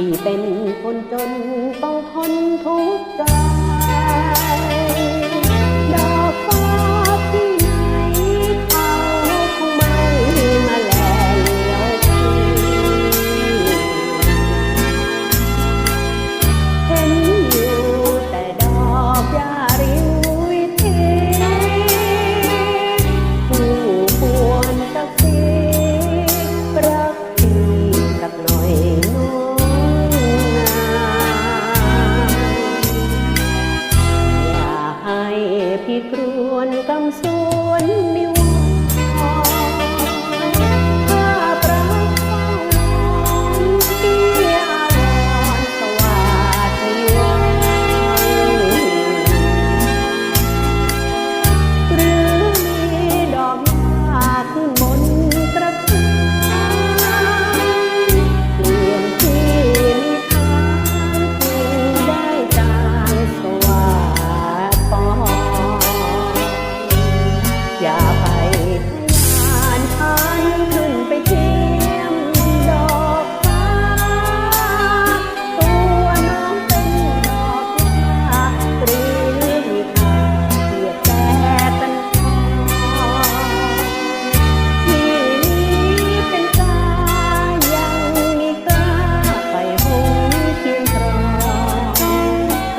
ที่เป็นคนจนต้องทนทุกข์ใจ còn căng xuân miêu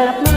sarap na.